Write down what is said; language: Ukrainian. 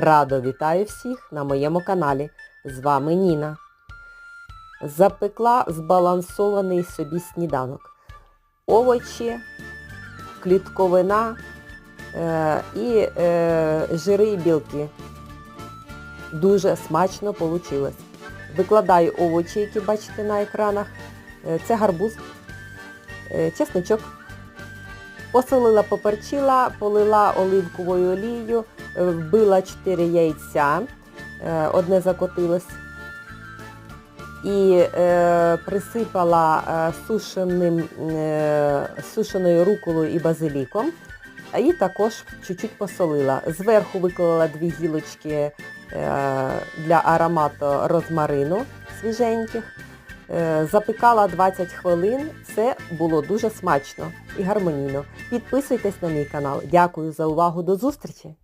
Радо вітаю всіх на моєму каналі. З вами Ніна. Запекла збалансований собі сніданок. Овочі, клітковина е, і е, жири і білки. Дуже смачно вийшло. Викладаю овочі, які бачите на екранах. Е, Це гарбуз, е, чесничок. Посолила, поперчила, полила оливковою олією, е, вбила 4 яйця, е, одне закотилось. І е, присипала е, сушеним, е, сушеною руколою і базиліком. І також чуть-чуть посолила. Зверху виклала дві гілочки е, для аромату розмарину свіженьких. Е, Запікала 20 хвилин. Це було дуже смачно і гармонійно. Підписуйтесь на мій канал. Дякую за увагу. До зустрічі!